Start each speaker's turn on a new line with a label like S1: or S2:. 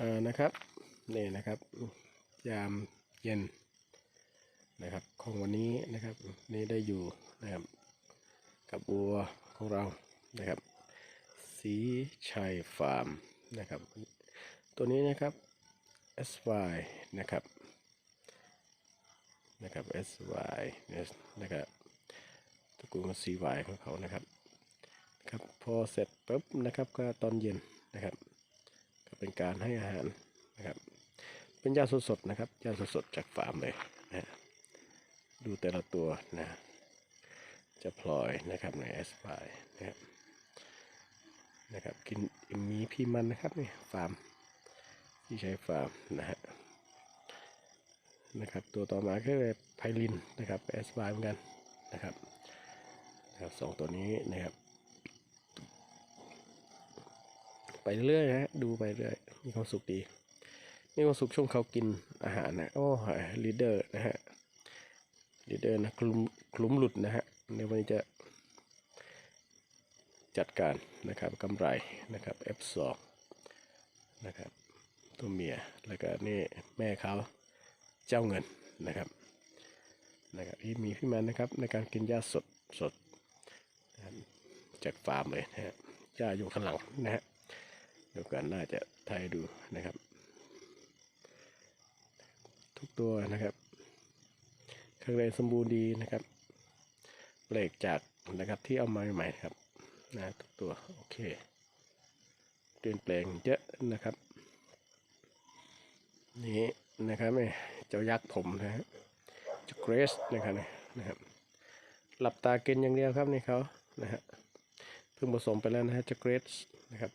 S1: อ่านะครับนี่นะครับ ยามเย็นนะครับของวันนี้นะครับนี่ได้อยู่นะครับ กับวัวของเรานะครับ สีชัยฟาร์มนะครับ ตัวนี้นะครับ SY นะครับนะครับ SY เนี่ยนะครับตระกูล CY ของเขานะครับครับพอเสร็จปุ๊บนะครับก็ตอนเย็น เป็นการให้อาหารนะครับเป็นยาสดๆนะครับยาสดๆจากฟาร์มเลยนะฮะดูแต่ละตัวนะจะพลอยนะครับใน SY นะครับนะครับกินมีพี่มันนะครับนี่ฟาร์มที่ใช้ฟาร์มนะฮะนะครับตัวต่อมาก็เลยไพลินนะครับเอสบเหมือนกันนะครับนะครับสองตัวนี้นะครับ ไปเรื่อยนะดูไปเรื่อยมีความสุขดีมีความสุขช่วงเขากินอาหารนะโอ้ยลีดเดอร์นะฮะลีดเดอร์นะคลุมคลุมหลุดนะฮะในวันนี้จะจัดการนะครับกำไรนะครับ F2 นะครับตัวเมียแล้วก็นี่แม่เขาเจ้าเงินนะครับนะครับที่มีพี่มันนะครับในการกินหญ้าสดสดจากฟาร์มเลยนะฮะหญ้าอยู่ข้างหลังนะฮะ ดี๋ยวกันน่าจะถ่ายดูนะครับ ทุกตัวนะครับแข็งแรงสมบูรณ์ดีนะครับเปลกจากนะครับที่เอามาใหม่ครับนะทุกตัวโอเคเปลี่ยนแปลงเยอะนะครับ นี่นะครับเจ้ายักษ์ผมนะฮะเจ้าเกรสนะครับนะครับหลับตากินอย่างเดียวครับนี่เขานะฮะเพิ่งผสมไปแล้วนะฮะเจ้าเกรสนะครับ